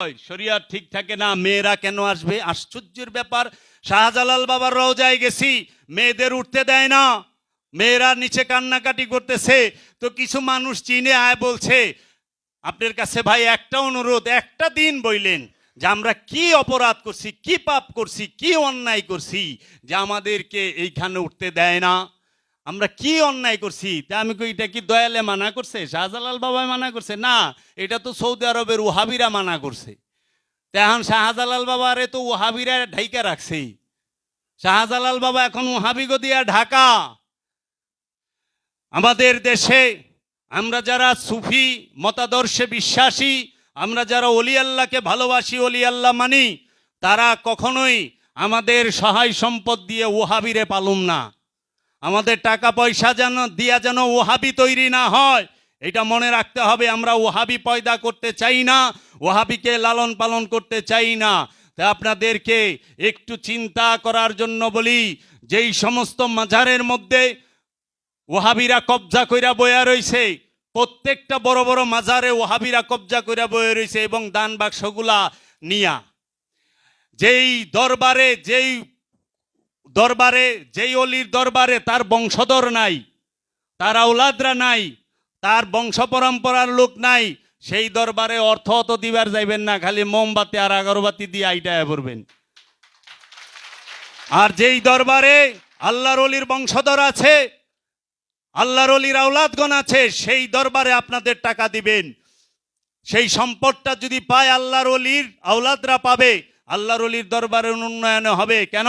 শরিয়ার ঠিক থাকে না, মেয়েরা কেন আসবে? আশ্চর্যের ব্যাপার, শাহজালাল বাবার রওজায় গেছি, মেয়েদের উঠতে দেয় না। মেয়েরা নিচে কান্নাকাটি করতেছে, তো কিছু মানুষ চীনে আয় বলছে, আপনার কাছে ভাই একটা অনুরোধ, একটা দিন বইলেন যে আমরা কি অপরাধ করছি, কি পাপ করছি, কি অন্যায় করছি, যে আমাদেরকে এইখানে উঠতে দেয় না। আমরা কি অন্যায় করছি? তা আমি কই, এটা কি দয়ালে মানা করছে? শাহজালাল বাবা মানা করছে? না, এটা তো সৌদি আরবের ওহাবিরা মানা করছে। এখন শাহজালাল বাবারে তো ওহাবিরা ঢাইকা রাখছেই শাহজালাল বাবা এখন ওহাবিগো দিয়া ঢাকা। আমাদের দেশে আমরা যারা সুফি, মতাদর্শে বিশ্বাসী, আমরা যারা অলি আল্লাহকে ভালোবাসি, অলি আল্লাহ মানি, তারা কখনোই আমাদের সহায় সম্পদ দিয়ে ওহাবিরে পালুম না। আমাদের টাকা পয়সা যেন, দিয়া যেন ওহাবি তৈরি না হয়। এটা মনে রাখতে হবে, আমরা ওহাবি পয়দা করতে চাই না, ওহাবিকে লালন পালন করতে চাই না। তা আপনাদেরকে একটু চিন্তা করার জন্য বলি, যেই সমস্ত মাজারের মধ্যে ওহাবিরা কবজা কইরা বয়া রইছে, প্রত্যেকটা বড় বড় মাজারে ওহাবিরা কবজা কইরা বয়ে রইছে এবং দান বাক্সগুলা নিয়া। যেই দরবারে যেই দরবারে, যেই অলির দরবারে তার বংশধর নাই, তার আউলাদরা নাই, তার বংশ পরম্পরার লোক নাই, সেই দরবারে অর্থ অত দিবার যাইবেন না, খালি মোমবাতি আর আগরবাতি দিয়ে আইটায় পড়বেন। আর যেই দরবারে আল্লাহর অলির বংশধর আছে, আল্লাহর অলির আউলাদগণ আছে, সেই দরবারে আপনাদের টাকা দিবেন। সেই সম্পদটা যদি পায় আল্লাহর অলির আউলাদরা পাবে আল্লাহর অলির দরবারের উন্নয়ন হবে। কেন?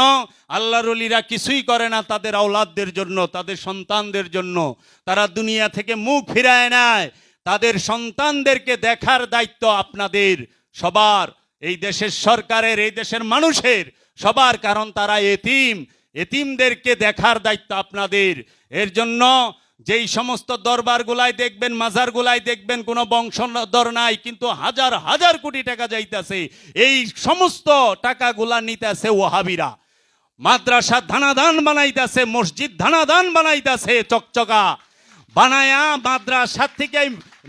আল্লাহর অলিরা কিছুই করে না তাদের আওলাদদের জন্য, তাদের সন্তানদের জন্য। তারা দুনিয়া থেকে মুখ ফিরায় নেয়। তাদের সন্তানদেরকে দেখার দায়িত্ব আপনাদের, সবার। এই দেশের সরকারের, এই দেশের মানুষের, সবার। কারণ তারা এতিম। এতিমদেরকে দেখার দায়িত্ব আপনাদের। এর জন্য যেই সমস্ত দরবারগুলাই দেখবেন মাজারগুলাই দেখবেন, কোনো বংশধর নাই, কিন্তু হাজার হাজার কোটি টাকা যাইতেছে, এই সমস্ত টাকাগুলা নিতেছে ওহাবিরা। মাদ্রাসা ধানাদান বানাইতেছে, মসজিদ ধানাদান বানাইতেছে, চকচকা। বানায়া মাদ্রাসার থেকে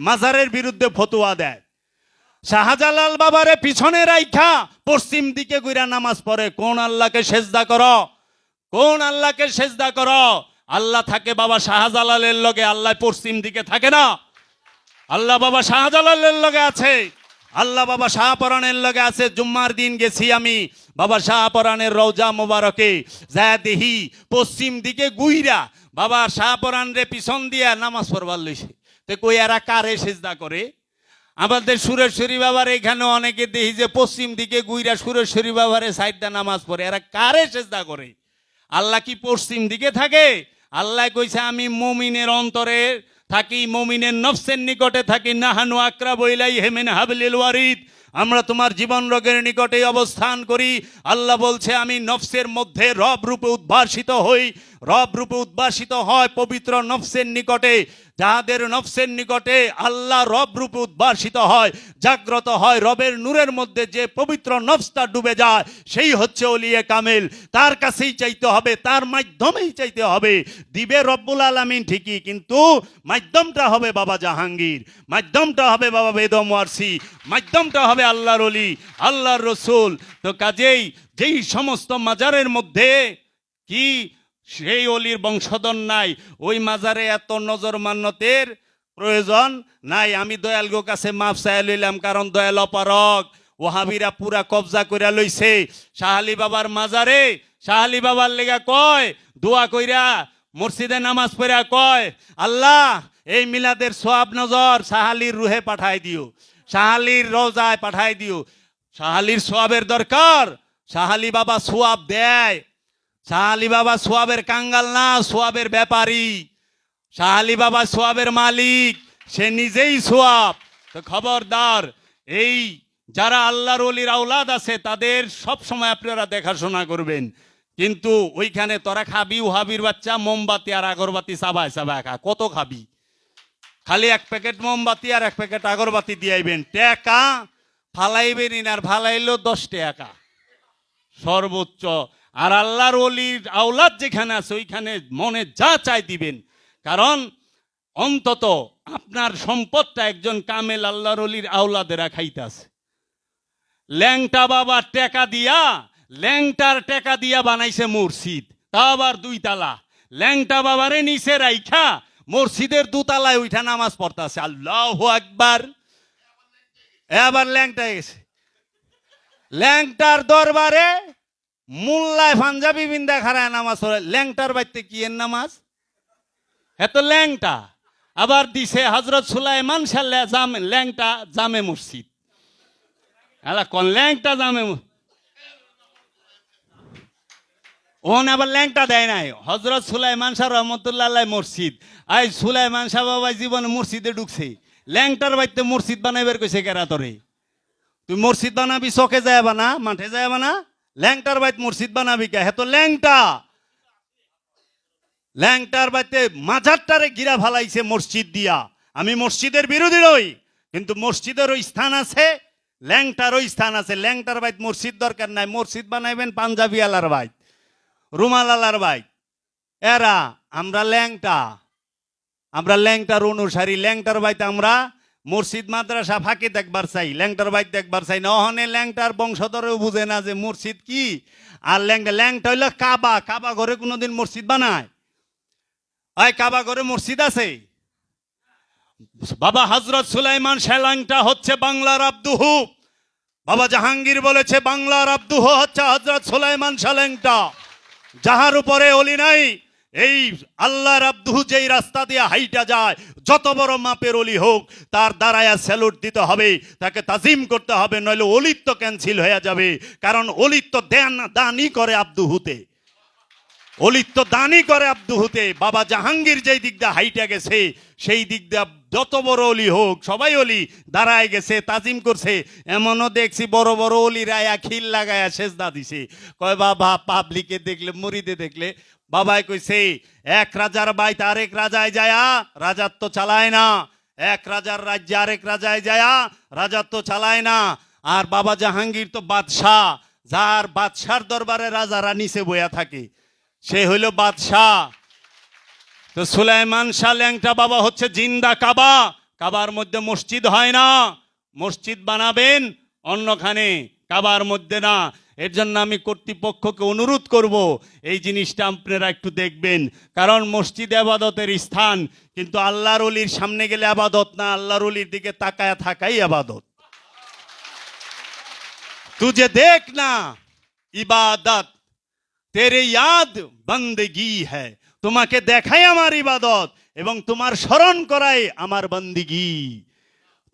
মাজারের বিরুদ্ধে ফতুয়া দেয়। শাহজালাল বাবারে পিছনে রাইখা, পশ্চিম দিকে গুইরা নামাজ পড়ে, কোন আল্লাহকে সেজদা করো? কোন আল্লাহকে সেজদা করো? আল্লাহ থাকে বাবা শাহজালালের লগে, আল্লাহ পশ্চিম দিকে থাকে না। আল্লাহ বাবা শাহজালালের লগে আছে, আল্লাহ বাবা শাহপরানের লগে আছে, জুম্মার দিন গেছি আমি। বাবা শাহপরানের রওজা মোবারকে যা দেহি পশ্চিম দিকে গুইরা, বাবা শাহপরান রে পিছন দিয়া নামাজ পড়বার লইছে। তো কই এরা কারে সেজদা করে? আমাদের সুরেশ্বরী বাবার এখানে অনেকে দেখি যে পশ্চিম দিকে গুইরা সুরেশ্বরী বাবারে সাইডটা নামাজ পড়ে, এরা কারে সেজদা করে? আল্লাহ কি পশ্চিম দিকে থাকে? আল্লাহ কইছে, আমি মমিনের অন্তরে থাকি, মমিনের নফসের নিকটে থাকি, নাহানু আকরা বইলাই হেমেন হাবলিল ওয়ারিদ। আমরা তোমার জীবন রোগের নিকটে অবস্থান করি। আল্লাহ বলছে, আমি নফসের মধ্যে রব রূপে উদ্ভাসিত হই। রব রূপে উদ্ভাসিত হয় পবিত্র নফসের নিকটে। যাহাদের নফসের নিকটে আল্লাহ রব রূপে উদ্ভাসিত হয়, জাগ্রত হয় রবের নূরের মধ্যে যে পবিত্র নফসটা ডুবে যায়, সেই হচ্ছে অলিয়ে কামেল। তার কাছেই চাইতে হবে, তার মাধ্যমেই চাইতে হবে। দিবে রব্বুল আলমিন ঠিকই, কিন্তু মাধ্যমটা হবে বাবা জাহাঙ্গীর। মাধ্যমটা হবে বাবা বেদম ওয়ারসি মাধ্যমটা হবে আল্লাহর অলি আল্লাহর রসুল। তো কাজেই যেই সমস্ত মাজারের মধ্যে কি সেই অলির বংশধর নাই। ওই মাজারে এত নজর মান্যতের প্রয়োজন নাই। আমি দয়াল গো কাছে মাফ চাই লইলাম, কারণ দয়াল অপারক ওহাবিরা পুরা কবজা কইরা লইছে। শাহালি বাবার মাজারে, শাহালি বাবার লেগা কয়, দোয়া কইরা মসজিদে নামাজ পড়া কয়, আল্লাহ, এই মিলাদের সোয়াব নজর শাহালির রুহে পাঠাই দিও। শাহালির রোজায় পাঠাই দিও। শাহালির সোয়াবের দরকার। শাহালি বাবা সোয়াব দেয়। শাহালি বাবা সোয়াবের কাঙ্গাল না, সোয়াবের ব্যাপারী। শাহালি বাবা সোয়াবের মালিক, সে নিজেই সোয়াব। তো খবরদার, এই যারা আল্লাহর অলির আউলাদ আছে, তাদের সব সময় আপনারা দেখাশোনা করবেন। কিন্তু ওইখানে তোরা খাবি, উহাবির বাচ্চা, মোমবাতি আর আগরবাতি চাবায় চাবায় খা। কত খাবি? খালি এক প্যাকেট মোমবাতি আর এক প্যাকেট আগরবাতি দিয়াইবেন টেকা ফালাইবেন আর ফালাইলেও দশ টাকা। সর্বোচ্চ আর আল্লাহর অলির আওলাদ যেখানে আছে, ওইখানে মনে যা চাই দিবেন। কারণ অন্তত আপনার সম্পদটা একজন কামেল আল্লাহর অলির আওলাদেরা খাইতে আছে। ল্যাংটা বাবার টেকা দিয়া, ল্যাংটার টেকা দিয়া বানাইছে মসজিদ তা আবার দুই তালা। ল্যাংটা বাবারে নিচে রাইখা, মসজিদের দুতালায় উঠা নামাজ পড়তাছে। আল্লাহ একবার এবার ল্যাংটা গেছে। ল্যাংটার দরবারে মোল্লায় পাঞ্জাবি বিন্দা খারায় নামাজ পড়ে। ল্যাংটার বাইতে কি এর নামাজ? এত ল্যাংটা। আবার দিছে হজরত সুলাইমান সাল্লাহ জামে ল্যাংটা জামে মসজিদ। আলা কোন ল্যাংটা জামে ওন আবার ল্যাংটা দেয় নাই। হজরত সুলাইমান শাহ রহমতুল্লাহ মসজিদ। আই সুলাইমান শাহ বাবা জীবনে মসজিদে ঢুকছে। ল্যাংটার বাইতে মসজিদ বানাইবার কইছে কেরা তোরে? তুই মসজিদ বানাবি চকে যায় বানা মাঠে যায় বানা ল্যাংটার বাইত মসজিদ বানাবি কে? হ্যাঁ তো ল্যাংটা। ল্যাংটার বাইতে মাঝারটারে গিরা ফালাইছে মসজিদ দিয়া। আমি মসজিদের বিরোধী নই, কিন্তু মসজিদেরও স্থান আছে ল্যাংটারও স্থান আছে। ল্যাংটার বাইত মসজিদ দরকার নাই। মসজিদ বানাইবেন পাঞ্জাবি আলার বাইত রুমাল আলার বাইত। এরা, আমরা ল্যাংটা। আমরা ল্যাংটার অনুসারী। ল্যাংটার বাইতে আমরা মসজিদ মাদ্রাসা ফাঁকি দেখবার চাই, ল্যাংটার বাইক দেখবার চাই। না ল্যাংটার বংশধরেও বুঝে না যে মসজিদ কি। আর ল্যাংটা ল্যাংটা হইল কাবা। কাবা ঘরে কোনোদিন মসজিদ বানায়। আয়, কাবা ঘরে মসজিদ আছে? বাবা হজরত সুলাইমান শেলাংটা হচ্ছে বাংলার আব্দুহু বাবা জাহাঙ্গীর বলেছে, বাংলার আব্দুহু হচ্ছে হজরত সুলাইমান শেলাংটা যাহার উপরে অলি নাই এই আল্লাহর আব্দুহু যেই রাস্তা দিয়ে হাইটা যায়, যত বড় মাপের অলি হোক, তার দ্বারায় স্যালুট দিতে হবে, তাকে তাজিম করতে হবে, নইলে অলিত্ব ক্যান্সেল হয়ে যাবে। কারণ অলিত্ব দেন, দানই করে আব্দুহুতে। অলিত্য দানই করে আব্দুহুতে। বাবা জাহাঙ্গীর যেই দিক দিয়ে হাইটা গেছে, সেই দিক দিয়ে যত বড় অলি হোক, সবাই অলি, দাঁড়ায় গেছে, তাজিম করছে। এমনও দেখছি বড় বড় অলি রায়া খিল লাগায়া সেজদা দিছে। কয় বাবা পাবলিকে দেখলে, মুড়িদে দেখলে বাবাই কইছে, এক রাজার বাইত আরেক রাজায় যায়া, রাজাত্ব চালায় না। এক রাজার রাজ্যে আরেক রাজায় যায়া, রাজাত্ব চালায় না। আর বাবা জাহাঙ্গীর তো বাদশাহ, যার বাদশার দরবারে রাজারা নিচে বইয়া থাকে। সে হইল বাদশাহ। তো সুলাইমান শাহ ল্যাংটা বাবা হচ্ছে জিন্দা কাবা। কাবার মধ্যে মসজিদ হয় না। মসজিদ বানাবেন অন্যখানে, কাবার মধ্যে না। এর জন্য আমি কর্তৃপক্ষকে অনুরোধ করব, এই জিনিসটা আপনারা একটু দেখবেন। কারণ মসজিদে আবাদতের স্থান, কিন্তু আল্লাহর অলির সামনে গেলে আবাদত না, আল্লাহর অলির দিকে তাকায় থাকাই আবাদত। তুঝে দেখ না, ইবাদত, তেরে ইয়াদ বন্দেগি হ্যায়। তোমাকে দেখাই আমার ইবাদত, এবং তোমার স্মরণ করাই আমার বন্দিগি।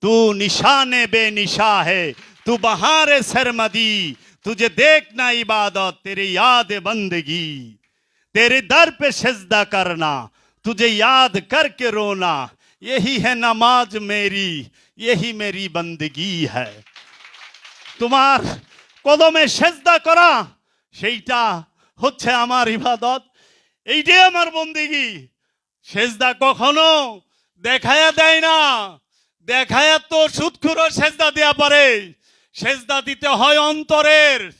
তু নিশানে বে নিশা হে তু বাহারে সেরমাদি तुझे देखना इबादत तेरे याद बंदगी तेरे दर पे सजदा करना तुझे याद करके रोना यही है नमाज मेरी यही मेरी बंदगी है তোমার কদমে সেজদা করা সেইটা হচ্ছে আমার ইবাদত এইটাই আমার বন্দিগি সেজদা কখনো দেখায়া দেয় না দেখায়া তো সুৎখুরো সেজদা দেয়া পারে সেজদা দিতে হয় অন্তরের।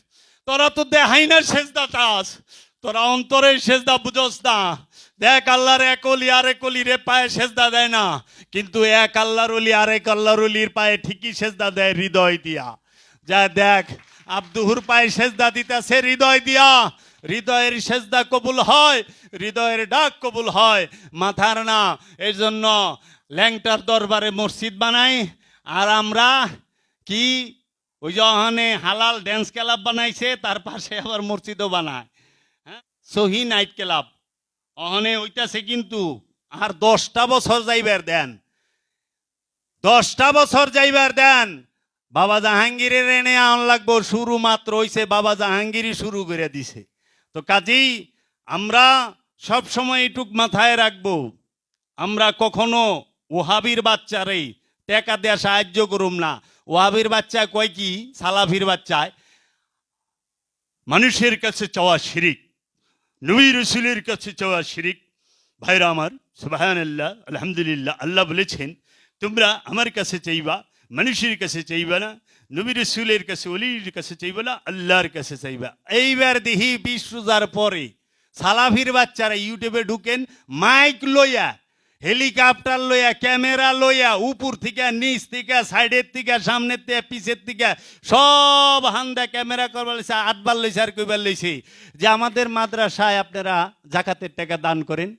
তোরা তো দেখাই না সেজদা চাস। তোরা অন্তরের সেজদা বুঝোস না। দেখ আল্লাহর এক অলি আরেক অলিরে পায়ে সেজদা দেয় না। কিন্তু এক আল্লাহর অলি আরেক আল্লাহর অলির পায়ে ঠিকই সেজদা দেয় হৃদয় দিয়া। যা দেখ, আব্দুহুর পায়ে সেজদা দিতেছে হৃদয় দিয়া। হৃদয়ের সেজদা কবুল হয়, হৃদয়ের ডাক কবুল হয়, মাথার না। এই জন্য ল্যাংটার দরবারে মসজিদ বানাই। আর আমরা কি ওই যে ওখানে হালাল ড্যান্স ক্লাব বানাইছে, তার পাশে আবার মসজিদও বানায় হ্যাঁ? সহি নাইট ক্লাব ওখানে ওইটাছে কিন্তু, আর দশটা বছর যাইবার দেন। দশটা বছর যাইবার দেন। বাবা জাহাঙ্গীরের এনে আন লাগবো, শুরু মাত্র হইছে, বাবা জাহাঙ্গীরই শুরু করে দিছে। তো কাজেই আমরা সব সময় এটুক মাথায় রাখব, আমরা কখনো ওহাবির বাচ্চারে টেকা দেয়া সাহায্য করুম না। ওহাবির বাচ্চা কয় কি? সালাফির বাচ্চায় মানুষের কাছে চাওয়া শিরিক। নবী রসুলের কাছে চাওয়া শিরিক। ভাইরা আমার সুবাহান আল্লাহ আলহামদুলিল্লাহ, আল্লাহ বলেছেন, তোমরা আমার কাছে চাইবা, মানুষের কাছে চাইবা না, নবী রসুলের কাছে অলির কাছে চাইবা না, আল্লাহর কাছে চাইবা। এইবার দেখি বিশ রোজার পরে সালাফির বাচ্চারা ইউটিউবে ঢুকেন, মাইক লইয়া হেলিকপ্টার লইয়া, ক্যামেরা লইয়া, উপর থেকে, নিচ থেকে, সাইডের থেকে, সামনের থেকে, পিছের থেকে, সব হান্দা ক্যামেরা করবার লইছে, আটবার লইছে আর কইবার লইছে যে আমাদের মাদ্রাসায় আপনারা জাকাতের টাকা দান করেন।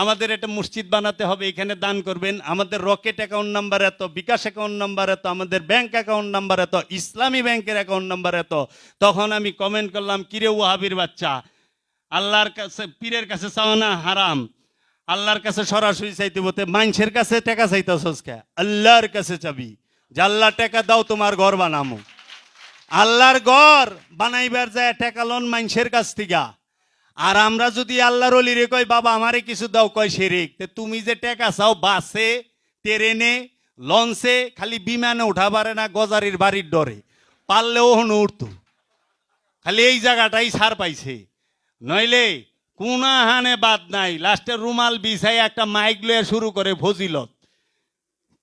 আমাদের একটা মসজিদ বানাতে হবে, এখানে দান করবেন। আমাদের রকেট অ্যাকাউন্ট নাম্বার এত, বিকাশ অ্যাকাউন্ট নাম্বার এত, আমাদের ব্যাংক অ্যাকাউন্ট নাম্বার এত, ইসলামী ব্যাংকের অ্যাকাউন্ট নাম্বার এত। তখন আমি কমেন্ট করলাম, কিরে ওয়াহাবির বাচ্চা? আল্লাহর কাছে, পীরের কাছে চাও না হারাম? আল্লাহর কাছে সরাসরি চাইতে বলতে মানুষের কাছে টাকা চাইতেছস কে আল্লাহর কাছে চাবি। যে আল্লাহ টাকা দাও, তোমার ঘর বানামো। আল্লাহর ঘর বানাইবার যায় টাকা লোন মানুষের কাছ থেকে। আর আমরা যদি আল্লাহর অলিরে কই, বাবা, আমারে কিছু দাও, কয় শেরিক তুমি যে টাকা চাও, বাসে, ট্রেনে, লঞ্চে, খালি বিমানে উঠা পারে না, গজারির বাড়ির ডরে। পারলেও হনু উঠতো। খালি এই জায়গাটাই ছাড় পাইছে। নইলে কোনা হানে বাদ নাই। লাস্টে রুমাল বিছাই একটা মাইক লয়ে শুরু করে ফজিলত।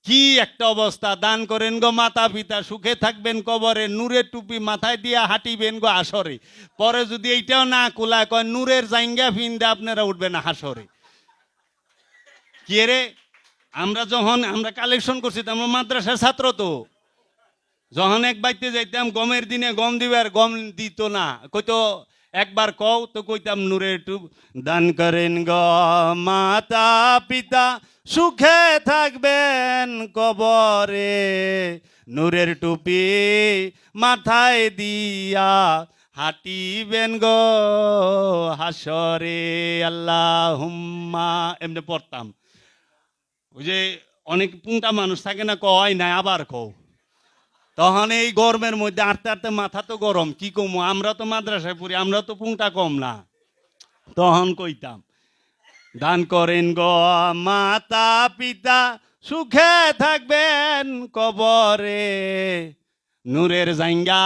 কি একটা অবস্থা, দান করেন গো মাতা পিতা, সুখে থাকবেন কবরে, নূরের টুপি মাথায় দিয়ে হাঁটিবেন গো আসরে। পরে যদি এইটাও না কুলায় কয় নূরের জাইঙ্গা ফিন্দে আপনারা উঠবেন হাসরে। কি রে? আমরা যখন, আমরা কালেকশন করছি আমরা মাদ্রাসার ছাত্র তো। যখন এক বাইতে যাইতাম, গমের দিনে গম দিবার, গম দিত না। কইতো একবার কও তো কইতাম নূরের টু দান করেন গ মাতা পিতা সুখে থাকবেন কবরে। নূরের টুপি মাথায় দিয়া হাঁটিবেন গো হাসরে আল্লাহ হুম্মা এমনি পড়তাম। ওই যে অনেক পুংটা মানুষ থাকে না, কয় না আবার কও। তখন এই গরমের মধ্যে আটতে আটতে মাথা তো গরম। কি কমু? আমরা তো মাদ্রাসায় পড়ি, আমরা তো পুংটা কম না। তখন কইতাম, দান করেন গ মাতা পিতা, সুখে থাকবেন কবরে। নূরের জাঙ্গা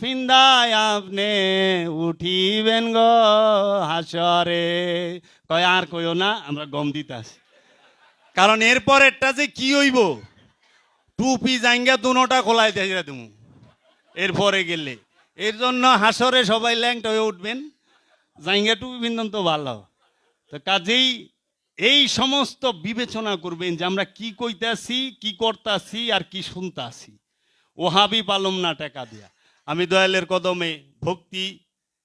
ফিন্দায় আপনি উঠিবেন গো হাসরে। কয়, আর কইও না, আমরা গম দিতাছি কারণ এরপরেরটা যে কি হইব? টুপি জাঙ্গা দুনোটা খোলাই দিয়ে তুমি এরপরে গেলে। এর জন্য হাসরে সবাই ল্যাংট হয়ে উঠবেন। জাঙ্গা টুপি বিন্দন তো ভালো। তো কাজেই এই সমস্ত বিবেচনা করবেন যে আমরা কি কইতাছি, কি করতাছি আর কি শুনতাছি। ওহাবি পালম না টাকা দিয়া। আমি দয়ালের কদমে ভক্তি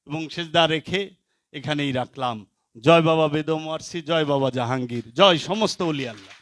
এবং সেজদা রেখে এখানেই রাখলাম। জয় বাবা বেদম ওয়ারসি, জয় বাবা জাহাঙ্গীর। জয় সমস্ত অলি আল্লাহ